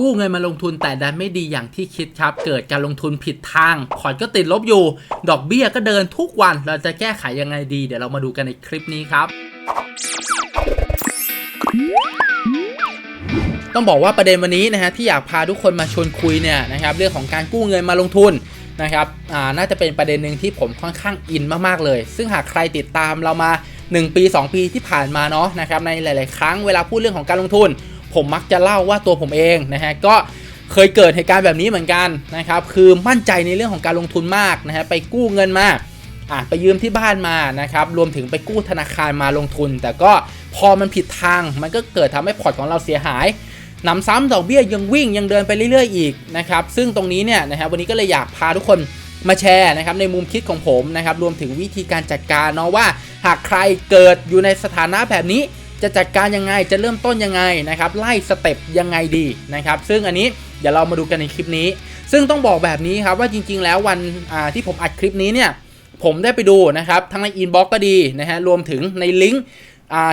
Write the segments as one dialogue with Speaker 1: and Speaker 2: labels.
Speaker 1: กู้เงินมาลงทุนแต่ดันไม่ดีอย่างที่คิดครับ เกิดการลงทุนผิดทางพอร์ตก็ติดลบอยู่ ดอกเบี้ยก็เดินทุกวันเราจะแก้ไขยังไงดี เดี๋ยวเรามาดูกันในคลิปนี้ครับต้องบอกว่าประเด็นวันนี้นะฮะที่อยากพาทุกคนมาชวนคุยเนี่ยนะครับเรื่องของการกู้เงินมาลงทุนนะครับอ่าน่าจะเป็นประเด็นหนึ่งที่ผมค่อนข้างอินมากๆเลย ซึ่งหากใครติดตามเรามา 1 ปี 2 ปีที่ผ่านมาเนาะนะครับในหลาย ๆ ครั้งเวลาพูดเรื่องของการลงทุน ผมมักจะเล่าว่าตัวผมเองนะฮะก็เคยเกิดเหตุการณ์แบบนี้เหมือนกันนะครับคือมั่นใจในเรื่องของการลงทุนมากนะฮะไปกู้เงินมาอะไปยืมที่บ้านมานะครับรวมถึงไปกู้ธนาคารมาลงทุน แต่ก็พอมันผิดทางมันก็เกิดทำให้พอร์ตของเราเสียหายนำซ้ำดอกเบี้ยยังวิ่งยังเดินไปเรื่อย ๆ อีกนะครับซึ่งตรงนี้เนี่ยนะครับวันนี้ก็เลยอยากพาทุกคนมาแชร์นะครับในมุมคิดของผมนะครับรวมถึงวิธีการจัดการเนาะว่า หากใครเกิดอยู่ในสถานะแบบนี้ จะจัดการยังไงจะเริ่มต้นยังไงนะครับไล่สเต็ปยังไงดีนะครับซึ่งอันนี้เดี๋ยวเรามาดูกันในคลิปนี้ ซึ่งต้องบอกแบบนี้ครับว่าจริง ๆ แล้ววันที่ผมอัดคลิปนี้เนี่ยผมได้ไปดูนะครับทั้งในอินบ็อกก็ดีนะฮะรวมถึงในลิงก์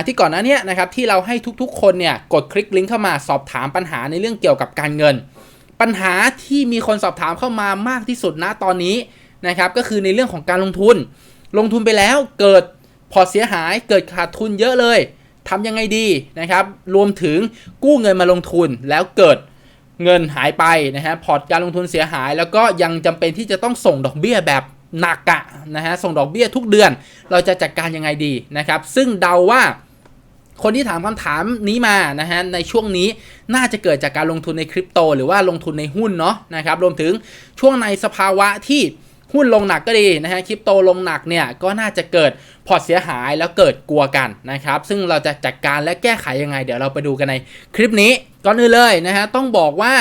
Speaker 1: ที่ก่อนหน้านี้นะครับที่เราให้ทุกๆ คนเนี่ยกดคลิกลิงก์เข้ามาสอบถามปัญหาในเรื่องเกี่ยวกับการเงิน ปัญหาที่มีคนสอบถามเข้ามามากที่สุดณตอนนี้นะครับก็คือในเรื่องของการลงทุน ลงทุนไปแล้วเกิดพอเสียหายเกิดขาดทุนเยอะเลย ทำยังไงดีนะครับ รวมถึงกู้เงินมาลงทุนแล้วเกิดเงินหายไปนะฮะพอร์ตการลงทุนเสียหาย แล้วก็ยังจำเป็นที่จะต้องส่งดอกเบี้ยแบบหนักอะนะฮะส่งดอกเบี้ยทุกเดือน เราจะจัดการยังไงดีนะครับ ซึ่งเดาว่าคนที่ถามคำถามนี้มานะฮะในช่วงนี้น่าจะเกิดจากการลงทุนในคริปโต หรือว่าลงทุนในหุ้นเนาะนะครับรวมถึงช่วงในสภาวะที่ หุ้นลงหนักก็ดีนะฮะคริปโตลงหนักเนี่ยก็น่าจะเกิดพอร์ตเสียหายแล้วเกิดกลัวกันนะครับ ซึ่งเราจะจัดการและแก้ไขยังไง เดี๋ยวเราไปดูกันในคลิปนี้ก่อนอื่นเลยนะฮะต้องบอกว่า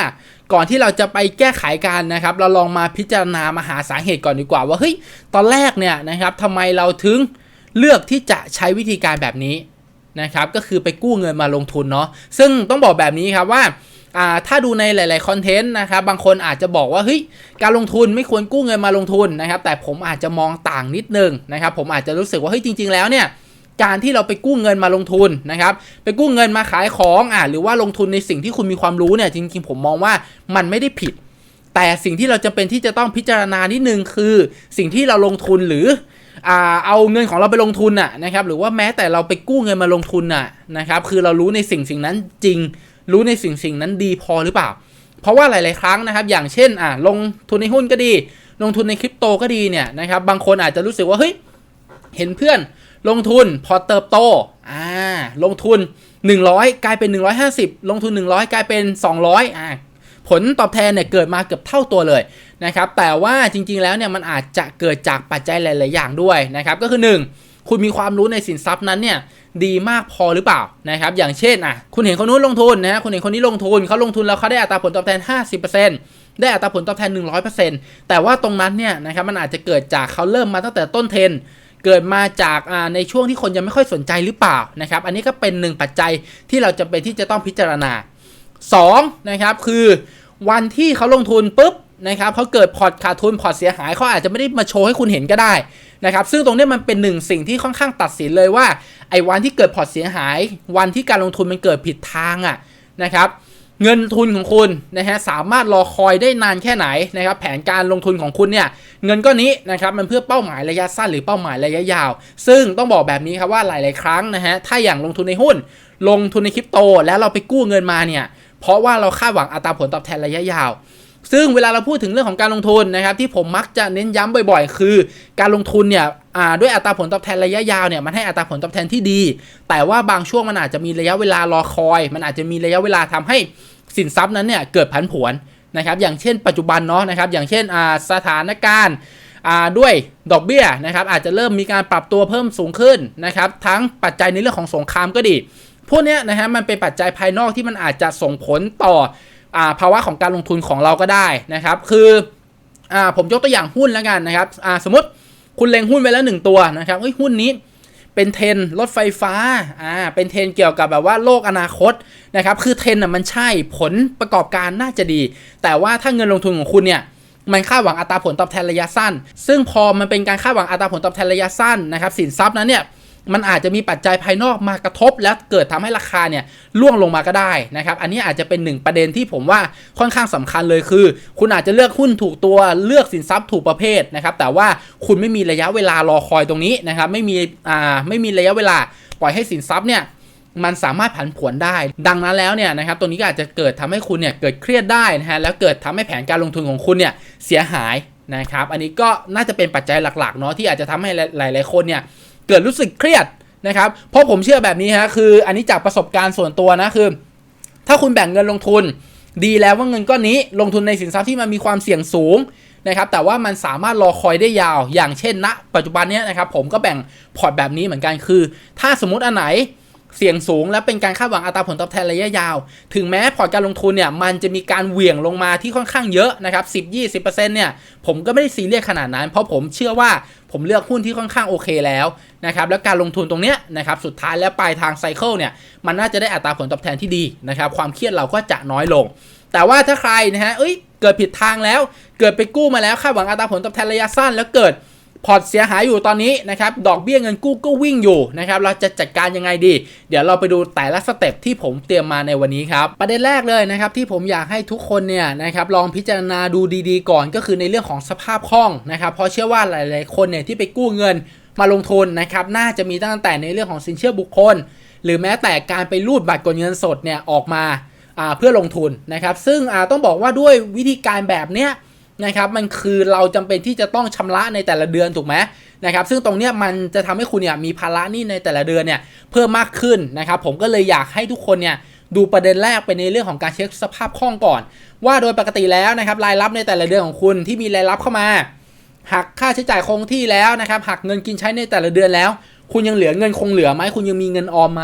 Speaker 1: ก่อนที่เราจะไปแก้ไขกันนะครับ เราลองมาพิจารณามาหาสาเหตุก่อนดีกว่าว่าเฮ้ยตอนแรกเนี่ยนะครับทำไมเราถึงเลือกที่จะใช้วิธีการแบบนี้นะครับ ก็คือไปกู้เงินมาลงทุนเนาะซึ่งต้องบอกแบบนี้ครับว่าอ่า ถ้าดูในหลาย ๆ คอนเทนต์นะครับ บางคนอาจจะบอกว่าเฮ้ยการลงทุนไม่ควรกู้เงินมาลงทุนนะครับ แต่ผมอาจจะมองต่างนิดนึงนะครับ ผมอาจจะรู้สึกว่าเฮ้ยจริง ๆ แล้วเนี่ยการที่เราไปกู้เงินมาลงทุนนะครับ ไปกู้เงินมาขายของอ่าหรือว่าลงทุนในสิ่งที่คุณมีความรู้เนี่ยจริง ๆ ผมมองว่ามันไม่ได้ผิด แต่สิ่งที่เราจะเป็นที่จะต้องพิจารณานิดนึงคือ สิ่งที่เราลงทุนหรือเอาเงินของเราไปลงทุนน่ะนะครับ หรือว่าแม้แต่เราไปกู้เงินมาลงทุนน่ะนะครับ คือเรารู้ในสิ่งสิ่งนั้นจริง รู้ในสิ่งสิ่งนั้นดีพอหรือเปล่า เพราะว่าหลาย ๆ ครั้งนะครับ อย่างเช่นอ่าลงทุนในหุ้นก็ดี ลงทุนในคริปโตก็ดีเนี่ยนะครับ บางคนอาจจะรู้สึกว่าเฮ้ยเห็นเพื่อนลงทุนพอเติบโตอ่าลงทุน 100 กลายเป็น 150 ลงทุน 100 กลายเป็น 200อ่าผลตอบแทนเนี่ยเกิดมาเกือบเท่าตัวเลยนะครับแต่ว่าจริง ๆ แล้วเนี่ยมันอาจจะเกิดจากปัจจัยหลาย ๆ อย่างด้วยนะครับก็คือ 1 คุณมีความรู้ในสินทรัพย์นั้นเนี่ย ดีมากพอหรือเปล่านะครับอย่างเช่นอะคุณเห็นคนนู้นลงทุนนะคุณเห็นคนนี้ลงทุนเขาลงทุนแล้วเขาได้อัตราผลตอบแทน 50%ได้อัตราผลตอบแทน 100%แต่ว่าตรงนั้นเนี่ยนะครับมันอาจจะเกิดจากเขาเริ่มมาตั้งแต่ต้นเทรนเกิดมาจากอ่าในช่วงที่คนยังไม่ค่อยสนใจหรือเปล่านะครับอันนี้ก็เป็นหนึ่งปัจจัยที่เราจะเป็นที่จะต้องพิจารณา2นะครับคือวันที่เขาลงทุนปุ๊บนะครับเขาเกิดพอร์ตขาดทุนพอร์ตเสียหายเขาอาจจะไม่ได้มาโชว์ให้คุณเห็นก็ได้ นะครับซึ่งตรงนี้มันเป็นหนึ่งสิ่งที่ค่อนข้างตัดสินเลยว่าไอ้วันที่เกิดพอร์ตเสียหาย วันที่การลงทุนมันเกิดผิดทางอะ่ะนะครับเงินทุนของคุณนะฮะสามารถรอคอยได้นานแค่ไหนนะครับแผนการลงทุนของคุณเนี่ยเงินก้อนนี้นะครับมันเพื่อเป้าหมายระยะสั้นหรือเป้าหมายระยะยาว ซึ่งต้องบอกแบบนี้ครับว่าหลาย ๆ ครั้งนะฮะถ้าอย่างลงทุนในหุ้น ลงทุนในคริปโต แล้วเราไปกู้เงินมาเนี่ยเพราะว่าเราคาดหวังอัตราผลตอบแทนระยะยาว ซึ่งเวลาเราพูดถึงเรื่องของการลงทุนนะครับที่ผมมักจะเน้นย้ำบ่อยๆ คือ การลงทุนเนี่ยด้วยอัตราผลตอบแทนระยะยาวเนี่ยมันให้อัตราผลตอบแทนที่ดี แต่ว่าบางช่วงมันอาจจะมีระยะเวลารอคอย มันอาจจะมีระยะเวลาทำให้สินทรัพย์นั้นเนี่ยเกิดผันผวนนะครับอย่างเช่นปัจจุบันเนาะนะครับอย่างเช่นสถานการณ์ด้วยดอกเบี้ยนะครับอาจจะเริ่มมีการปรับตัวเพิ่มสูงขึ้นนะครับทั้งปัจจัยในเรื่องของสงครามก็ดี พวกนี้นะฮะมันเป็นปัจจัยภายนอกที่มันอาจจะส่งผลต่ออ ภาวะของการลงทุนของเราก็ได้นะครับ คืออผมยกตัวอย่างหุ้นแล้วกันนะครับสมมติคุณเล็งหุ้นไว้แล้วหนึ่งตัวนะครับหุ้นนี้เป็นเทรนรถไฟฟ้าอ่าเป็นเทรนเกี่ยวกับแบบว่าโลกอนาคตนะครับคือเทรนอะมันใช่ผลประกอบการน่าจะดี แต่ว่าถ้าเงินลงทุนของคุณเนี่ยมันคาดหวังอัตราผลตอบแทนระยะสั้น ซึ่งพอมันเป็นการคาดหวังอัตราผลตอบแทนระยะสั้นนะครับสินทรัพย์นั้นเนี่ย มันอาจจะมีปัจจัยภายนอกมากระทบ แล้วเกิดทำให้ราคาเนี่ยล่วงลงมาก็ได้นะครับ อันนี้อาจจะเป็นหนึ่งประเด็นที่ผมว่าค่อนข้างสำคัญเลยคือ คุณอาจจะเลือกหุ้นถูกตัวเลือกสินทรัพย์ถูกประเภทนะครับ แต่ว่าคุณไม่มีระยะเวลารอคอยตรงนี้นะครับ ไม่มีอ่าไม่มีระยะเวลาปล่อยให้สินทรัพย์เนี่ยมันสามารถผันผวนได้ ดังนั้นแล้วเนี่ยนะครับ ตัวนี้ก็อาจจะเกิดทำให้คุณเนี่ยเกิดเครียดได้นะฮะ แล้วเกิดทำให้แผนการลงทุนของคุณเนี่ยเสียหายนะครับ อันนี้ก็น่าจะเป็นปัจจัยหลักๆเนาะที่อาจจะทำให้หลาย ๆ คนเนี่ย เกิดรู้สึกเครียดนะครับเพราะผมเชื่อแบบนี้ฮะคืออันนี้จากประสบการณ์ส่วนตัวนะคือ ถ้าคุณแบ่งเงินลงทุน ดีแล้วว่าเงินก้อนนี้ลงทุนในสินทรัพย์ที่มันมีความเสี่ยงสูงนะครับแต่ว่ามันสามารถรอคอยได้ยาวอย่างเช่นณปัจจุบันเนี้ยนะครับผมก็แบ่งพอร์ตแบบนี้เหมือนกันคือ ถ้าสมมติอันไหน เสี่ยงสูง และเป็นการคาดหวังอัตราผลตอบแทนระยะยาว ถึงแม้พอร์ตการลงทุนเนี่ยมันจะมีการเหวี่ยงลงมาที่ค่อนข้างเยอะนะครับ10 20%เนี่ยผมก็ไม่ได้ซีเรียสขนาดนั้น เพราะผมเชื่อว่าผมเลือกหุ้นที่ค่อนข้างโอเคแล้วนะครับแล้วการลงทุนตรงเนี้ยนะครับสุดท้ายแล้วปลายทางไซเคิลเนี่ยมันน่าจะได้อัตราผลตอบแทนที่ดีนะครับความเครียดเราก็จะน้อยลง แต่ว่าถ้าใครนะฮะเอ้ยเกิดผิดทางแล้ว เกิดไปกู้มาแล้วคาดหวังอัตราผลตอบแทนระยะสั้นแล้วเกิด พอร์ตเสียหายอยู่ตอนนี้นะครับ ดอกเบี้ยเงินกู้ก็วิ่งอยู่นะครับ เราจะจัดการยังไงดี เดี๋ยวเราไปดูแต่ละสเต็ปที่ผมเตรียมมาในวันนี้ครับ ประเด็นแรกเลยนะครับที่ผมอยากให้ทุกคนเนี่ยนะครับลองพิจารณาดูดีๆ ก่อนก็คือในเรื่องของสภาพคล่องนะครับ เพราะเชื่อว่าหลายๆคนเนี่ยที่ไปกู้เงินมาลงทุนนะครับ น่าจะมีตั้งแต่ในเรื่องของสินเชื่อบุคคล หรือแม้แต่การไปรูดบัตรกดเงินสดเนี่ยออกมาเพื่อลงทุนนะครับ ซึ่งต้องบอกว่าด้วยวิธีการแบบเนี้ย นะครับมันคือเราจำเป็นที่จะต้องชำระในแต่ละเดือนถูกไหมนะครับซึ่งตรงเนี้ยมันจะทำให้คุณเนี่ยมีภาระหนี้ในแต่ละเดือนเนี่ยเพิ่มมากขึ้นนะครับผมก็เลยอยากให้ทุกคนเนี่ยดูประเด็นแรกไปในเรื่องของการเช็คสภาพคล่องก่อน ว่าโดยปกติแล้วนะครับรายรับในแต่ละเดือนของคุณที่มีรายรับเข้ามาหักค่าใช้จ่ายคงที่แล้วนะครับหักเงินกินใช้ในแต่ละเดือนแล้ว คุณยังเหลือเงินคงเหลือไหมคุณยังมีเงินออมไหม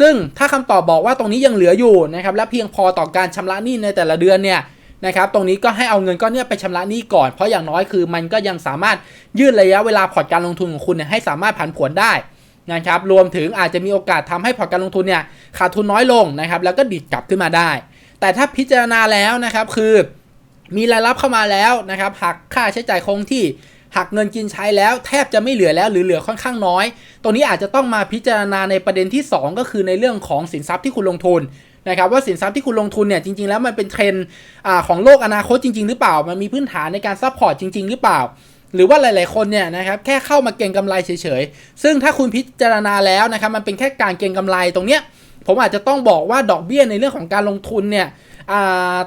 Speaker 1: ซึ่งถ้าคำตอบบอกว่าตรงนี้ยังเหลืออยู่นะครับและเพียงพอต่อการชำระหนี้ในแต่ละเดือนเนี่ย นะครับตรงนี้ก็ให้เอาเงินก้อนนี้ไปชำระหนี้ก่อน เพราะอย่างน้อยคือมันก็ยังสามารถยืดระยะเวลาพอร์ตการลงทุนของคุณให้สามารถผันผวนได้นะครับรวมถึงอาจจะมีโอกาสทำให้พอร์ตการลงทุนเนี่ยขาดทุนน้อยลงนะครับแล้วก็ดิดกลับขึ้นมาได้ แต่ถ้าพิจารณาแล้วนะครับคือมีรายรับเข้ามาแล้วนะครับหักค่าใช้จ่ายคงที่หักเงินกินใช้แล้วแทบจะไม่เหลือแล้วหรือเหลือค่อนข้างน้อย ตรงนี้อาจจะต้องมาพิจารณาในประเด็นที่ 2 ก็คือในเรื่องของสินทรัพย์ที่คุณลงทุน นะครับว่าสินทรัพย์ที่คุณลงทุนเนี่ยจริงๆ แล้วมันเป็นเทรนด์ของโลกอนาคตจริง ๆ หรือเปล่า มันมีพื้นฐานในการซัพพอร์ตจริง ๆ หรือเปล่า หรือว่าหลายๆคนเนี่ยนะครับแค่เข้ามาเก็งกำไรเฉยๆ ซึ่งถ้าคุณพิจารณาแล้วนะครับมันเป็นแค่การเก็งกำไรตรงเนี้ยผมอาจจะต้องบอกว่าดอกเบี้ยในเรื่องของการลงทุนเนี่ย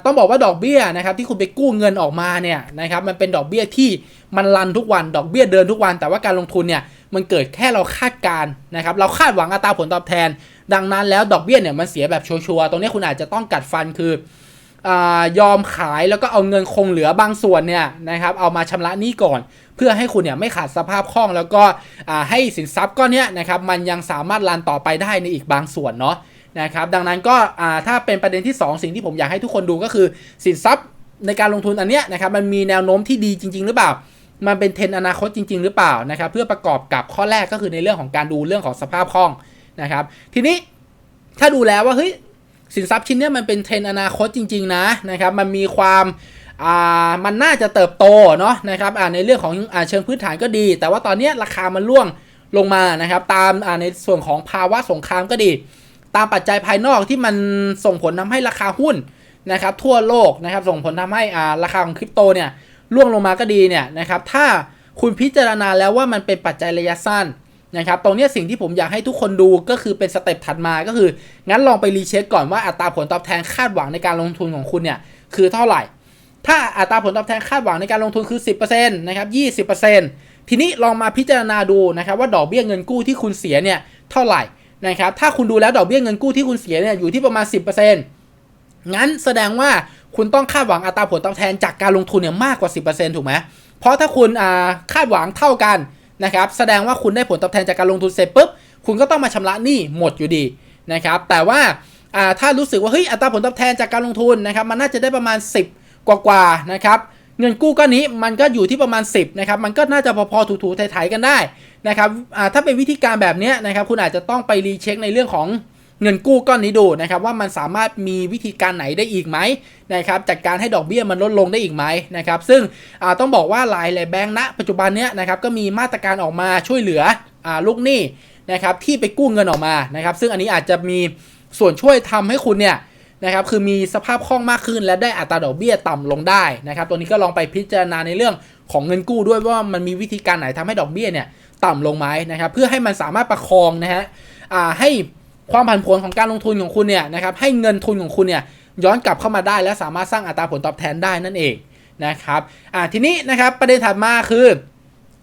Speaker 1: ต้องบอกว่าดอกเบี้ยนะครับที่คุณไปกู้เงินออกมาเนี่ยนะครับมันเป็นดอกเบี้ยที่มันรันทุกวันดอกเบี้ยเดินทุกวัน แต่ว่าการลงทุนเนี่ย มันเกิดแค่เราคาดการนะครับ เราคาดหวังอัตราผลตอบแทน ดังนั้นแล้วดอกเบี้ยเนี่ยมันเสียแบบชัวร์ๆตรงนี้คุณอาจจะต้องกัดฟันคืออยอมขายแล้วก็เอาเงินคงเหลือบางส่วนเนี่ยนะครับเอามาชำระหนี้ก่อน เพื่อให้คุณเนี่ยไม่ขาดสภาพคล่องแล้วก็ให้สินทรัพย์ก้อนเนี้ยนะครับมันยังสามารถรันต่อไปได้ในอีกบางส่วนเนาะนะครับดังนั้นก็ถ้าเป็นประเด็นที่ 2 สิ่งที่ผมอยากให้ทุกคนดูก็คือสินทรัพย์ในการลงทุนอันเนี้ยนะครับมันมีแนวโน้มที่ดีจริง ๆ หรือเปล่า มันเป็นเทรนอนาคตจริง ๆ หรือเปล่านะครับเพื่อประกอบกับข้อแรกก็คือในเรื่องของการดูเรื่องของสภาพคล่องนะครับ ทีนี้ถ้าดูแล้วว่าเฮ้ยสินทรัพย์ชิ้นนี้มันเป็นเทรนอนาคตจริง ๆ นะนะครับ มันมีความอ่ามันน่าจะเติบโตเนาะนะครับอ่าในเรื่องของอ่าเชิงพื้นฐานก็ดี แต่ว่าตอนนี้ราคามันร่วงลงมานะครับ ตามอ่าในส่วนของภาวะสงครามก็ดี ตามปัจจัยภายนอกที่มันส่งผลทำให้ราคาหุ้นนะครับ ทั่วโลกนะครับ ส่งผลทำให้อ่าราคาของคริปโตเนี่ย ร่วงลงมาก็ดีเนี่ยนะครับถ้าคุณพิจารณาแล้วว่ามันเป็นปัจจัยระยะสั้นนะครับตรงนี้สิ่งที่ผมอยากให้ทุกคนดูก็คือเป็นสเต็ปถัดมาก็คือ งั้นลองไปรีเช็คก่อนว่าอัตราผลตอบแทนคาดหวังในการลงทุนของคุณเนี่ยคือเท่าไหร่ ถ้าอัตราผลตอบแทนคาดหวังในการลงทุนคือ 10%นะครับ20%ทีนี้ลองมาพิจารณาดูนะครับว่าดอกเบี้ยเงินกู้ที่คุณเสียเนี่ยเท่าไหร่นะครับถ้าคุณดูแล้วดอกเบี้ยเงินกู้ที่คุณเสียเนี่ยอยู่ที่ประมาณ 10%งั้นแสดงว่า คุณต้องคาดหวังอัตราผลตอบแทนจากการลงทุนเนี่ยมากกว่า 10%ถูกไหมเพราะถ้าคุณาคาดหวังเท่ากันนะครับแสดงว่าคุณได้ผลตอบแทนจากการลงทุนเสร็จปุ๊บคุณก็ต้องมาชำระหนี้หมดอยู่ดีนะครับแต่ว่าาถ้ารู้สึกว่าเฮ้ยอัตราผลตอบแทนจากการลงทุนนะครับมันน่าจะได้ประมาณ 10 กว่ากว่านะครับเงินกู้ก้อนนี้มันก็อยู่ที่ประมาณ 10นะครับมันก็น่าจะพอๆถูๆไถๆกันได้นะครับถ้าเป็นวิธีการแบบนี้นะครับคุณอาจจะต้องไปรีเช็คในเรื่องของ เงินกู้ก้อนนี้ดูนะครับว่ามันสามารถมีวิธีการไหนได้อีกไหมนะครับจัดการให้ดอกเบี้ยมันลดลงได้อีกไหมนะครับซึ่งต้องบอกว่าหลายหลายแบงก์ณปัจจุบันเนี้ยนะครับก็มีมาตรการออกมาช่วยเหลืออลูกหนี้นะครับที่ไปกู้เงินออกมานะครับซึ่งอันนี้อาจจะมีส่วนช่วยทำให้คุณเนี่ยนะครับคือมีสภาพคล่องมากขึ้นและได้อัตราดอกเบี้ยต่ำลงได้นะครับตัวนี้ก็ลองไปพิจารณาในเรื่องของเงินกู้ด้วยว่ามันมีวิธีการไหนทำให้ดอกเบี้ยเนี่ยต่ำลงไหมนะครับเพื่อให้มันสามารถประคองนะฮะให้ ความผันผวนของการลงทุนของคุณเนี่ยนะครับให้เงินทุนของคุณเนี่ยย้อนกลับเข้ามาได้ และสามารถสร้างอัตราผลตอบแทนได้นั่นเองนะครับอ่าทีนี้นะครับประเด็นถัดมาคือ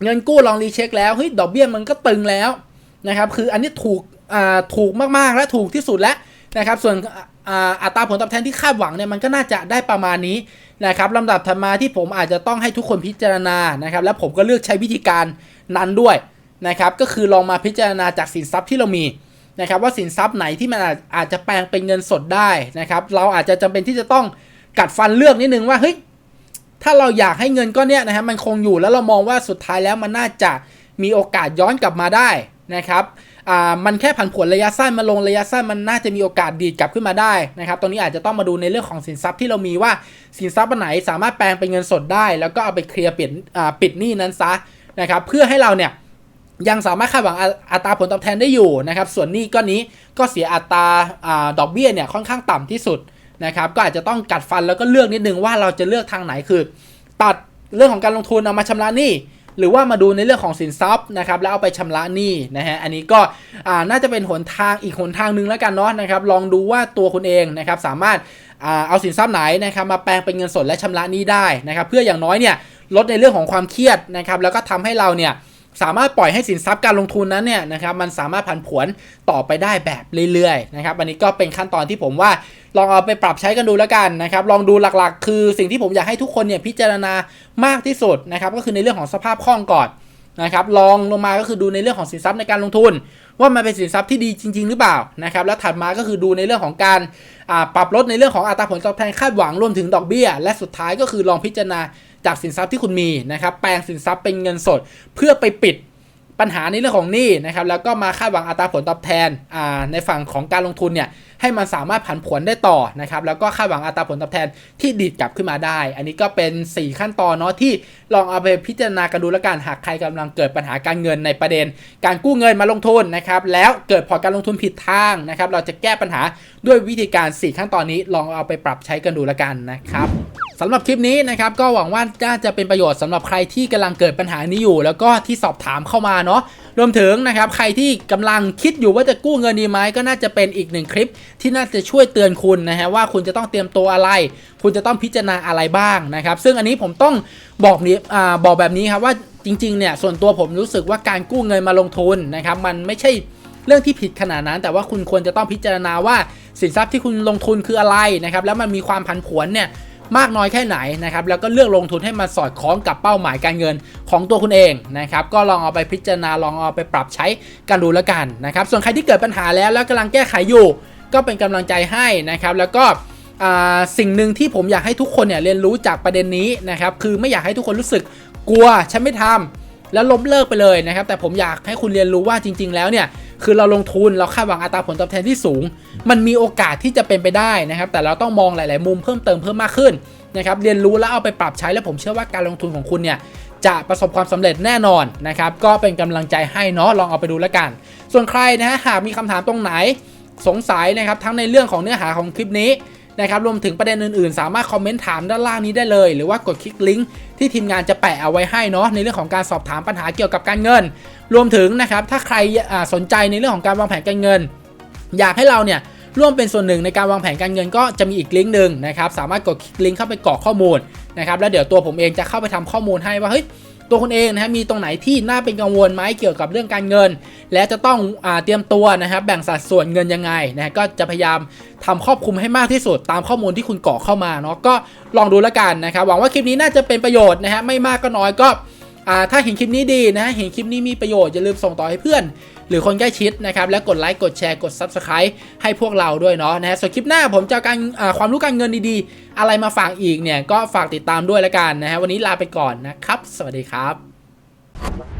Speaker 1: เงินกู้ลองรีเช็คแล้วเฮ้ยดอกเบี้ยมันก็ตึงแล้วนะครับคืออันนี้ถูกอ่าถูกมากๆและถูกที่สุดแล้วนะครับส่วนอ่าอัตราผลตอบแทนที่คาดหวังเนี่ยมันก็น่าจะได้ประมาณนี้นะครับลำดับถัดมาที่ผมอาจจะต้องให้ทุกคนพิจารณานะครับและผมก็เลือกใช้วิธีการนั้นด้วยนะครับก็คือลองมาพิจารณาจากสินทรัพย์ที่เรามี นะครับว่าสินทรัพย์ไหนที่มันอาจอาจจะแปลงเป็นเงินสดได้นะครับ เราอาจจะจำเป็นที่จะต้องกัดฟันเลือกนิดนึงว่าเฮ้ยถ้าเราอยากให้เงินก้อนเนี้ยนะครับมันคงอยู่แล้วเรามองว่าสุดท้ายแล้วมันน่าจะมีโอกาสย้อนกลับมาได้นะครับอ่ามันแค่ผันผวนระยะสั้นมาลงระยะสั้นมันน่าจะมีโอกาสดีดกลับขึ้นมาได้นะครับตรงนี้อาจจะต้องมาดูในเรื่องของสินทรัพย์ที่เรามีว่าสินทรัพย์อันไหนสามารถแปลงเป็นเงินสดได้ แล้วก็เอาไปเคลียร์ปิดอ่าปิดหนี้นั้นซะนะครับเพื่อให้เราเนี่ย ยังสามารถคาดหวังอัอตราผลตอบแทนได้อยู่นะครับ ส่วนนี้ก้อนนี้ก็เสียอัตราอดอกเบี้ยเนี่ยค่อนข้างต่ำที่สุดนะครับ ก็อาจจะต้องกัดฟันแล้วก็เลือกนิดนึงว่าเราจะเลือกทางไหนคือ ตัดเรื่องของการลงทุนเอามาชำระหนี้หรือว่ามาดูในเรื่องของสินทรัพย์นะครับแล้วเอาไปชำระหนี้นะฮะอันนี้ก็น่าจะเป็นหนทางอีกหนทางหนึ่งแล้วกันเนาะนะครับ ลองดูว่าตัวคุณเองนะครับสามารถเอาสินทรัพย์ไหนนะครับมาแปลงเป็นเงินสดและชำระหนี้ได้นะครับ เพื่ออย่างน้อยเนี่ยลดในเรื่องของความเครียดนะครับ แล้วก็ทำให้เราเนี่ย สามารถปล่อยให้สินทรัพย์การลงทุนนั้นเนี่ยนะครับมันสามารถผันผวนต่อไปได้แบบเรื่อยๆนะครับอันนี้ก็เป็นขั้นตอนที่ผมว่าลองเอาไปปรับใช้กันดูแล้วกันนะครับลองดูหลักๆ คือสิ่งที่ผมอยากให้ทุกคนเนี่ยพิจารณามากที่สุดนะครับก็คือในเรื่องของสภาพคล่องก่อนนะครับลองลงมาก็คือดูในเรื่องของสินทรัพย์ในการลงทุน ว่ามันเป็นสินทรัพย์ที่ดีจริง ๆ หรือเปล่านะครับแล้วถัดมาก็คือดูในเรื่องของการปรับลดในเรื่องของอัตราผลตอบแทนคาดหวังรวมถึงดอกเบี้ย และสุดท้ายก็คือลองพิจารณาจากสินทรัพย์ที่คุณมีนะครับแปลงสินทรัพย์เป็นเงินสด เพื่อไปปิด ปัญหาในเรื่องของหนี้นะครับแล้วก็มาคาดหวังอัตราผลตอบแทนในฝั่งของการลงทุนเนี่ยให้มันสามารถผันผวนได้ต่อนะครับแล้วก็คาดหวังอัตราผลตอบแทนที่ดีดกลับขึ้นมาได้ อันนี้ก็เป็น 4 ขั้นตอนเนาะที่ลองเอาไปพิจารณากันดูแล้วกันหากใครกำลังเกิดปัญหาการเงินในประเด็น การกู้เงินมาลงทุนนะครับแล้วเกิดพอการลงทุนผิดทางนะครับเราจะแก้ปัญหาด้วยวิธีการ 4 ขั้นตอนนี้ลองเอาไปปรับใช้กันดูแล้วกันนะครับ สำหรับคลิปนี้นะครับก็หวังว่าน่าจะเป็นประโยชน์สำหรับใครที่กำลังเกิดปัญหานี้อยู่ แล้วก็ที่สอบถามเข้ามาเนาะรวมถึงนะครับใครที่กำลังคิดอยู่ว่าจะกู้เงินดีไหมก็น่าจะเป็นอีกหนึ่งคลิป ที่น่าจะช่วยเตือนคุณนะฮะว่าคุณจะต้องเตรียมตัวอะไร คุณจะต้องพิจารณาอะไรบ้างนะครับซึ่งอันนี้ผมต้องบอกนี้อ่าบอกแบบนี้ครับว่าจริงๆเนี่ยส่วนตัวผมรู้สึกว่าการกู้เงินมาลงทุนนะครับมันไม่ใช่เรื่องที่ผิดขนาดนั้น แต่ว่าคุณควรจะต้องพิจารณาว่าสินทรัพย์ที่คุณลงทุนคืออะไรนะครับแล้วมันมีความผันผวนเนี่ย มากน้อยแค่ไหนนะครับแล้วก็เลือกลงทุนให้มันสอดคล้องกับเป้าหมายการเงินของตัวคุณเองนะครับก็ลองเอาไปพิจารณาลองเอาไปปรับใช้กันดูแล้วกันนะครับส่วนใครที่เกิดปัญหาแล้วแล้วกำลังแก้ไขอยู่ ก็เป็นกำลังใจให้นะครับแล้วก็อ่าสิ่งหนึ่งที่ผมอยากให้ทุกคนเนี่ยเรียนรู้จากประเด็นนี้นะครับคือไม่อยากให้ทุกคนรู้สึกกลัวฉันไม่ทำแล้วล้มเลิกไปเลยนะครับแต่ผมอยากให้คุณเรียนรู้ว่าจริง ๆ แล้วเนี่ย คือเราลงทุนเราคาดหวังอัตราผลตอบแทนที่สูง มันมีโอกาสที่จะเป็นไปได้นะครับ แต่เราต้องมองหลาย ๆ มุมเพิ่มเติมเพิ่มมากขึ้นนะครับเรียนรู้แล้วเอาไปปรับใช้แล้วผมเชื่อว่าการลงทุนของคุณเนี่ยจะประสบความสำเร็จแน่นอนนะครับก็เป็นกำลังใจให้เนาะลองเอาไปดูแล้วกัน ส่วนใครนะฮะหากมีคำถามตรงไหนสงสัยนะครับทั้งในเรื่องของเนื้อหาของคลิปนี้ นะครับรวมถึงประเด็นอื่นๆ สามารถคอมเมนต์ถามด้านล่างนี้ได้เลย หรือว่ากดคลิกลิงก์ที่ทีมงานจะแปะเอาไว้ให้เนาะในเรื่องของการสอบถามปัญหาเกี่ยวกับการเงิน รวมถึงนะครับถ้าใครสนใจในเรื่องของการวางแผนการเงิน อยากให้เราเนี่ยร่วมเป็นส่วนหนึ่งในการวางแผนการเงินก็จะมีอีกลิงก์หนึ่งนะครับสามารถกดคลิกลิงก์เข้าไปกรอกข้อมูลนะครับแล้วเดี๋ยวตัวผมเองจะเข้าไปทำข้อมูลให้ว่าเฮ้ย ตัวคุณเองนะฮะมีตรงไหนที่น่าเป็นกังวลไหมเกี่ยวกับเรื่องการเงิน และจะต้องอเตรียมตัวนะครับแบ่งสัดส่วนเงินยังไงนะก็จะพยายามทำครอบคลุมให้มากที่สุดตามข้อมูลที่คุณก่อเข้ามาเนาะก็ลองดูแล้วกันนะครับหวังว่าคลิปนี้น่าจะเป็นประโยชน์นะฮะไม่มากก็น้อยก็ ถ้าเห็นคลิปนี้ดีนะ เห็นคลิปนี้มีประโยชน์อย่าลืมส่งต่อให้เพื่อน หรือคนใกล้ชิดนะครับแล้วกดไลค์กดแชร์กด Subscribe ให้พวกเราด้วยเนาะนะฮะส่วนคลิปหน้าผมจะการความรู้การเงินดีๆ อะไรมาฝากอีกเนี่ยก็ฝากติดตามด้วยแล้วกันนะฮะวันนี้ลาไปก่อนนะครับ สวัสดีครับ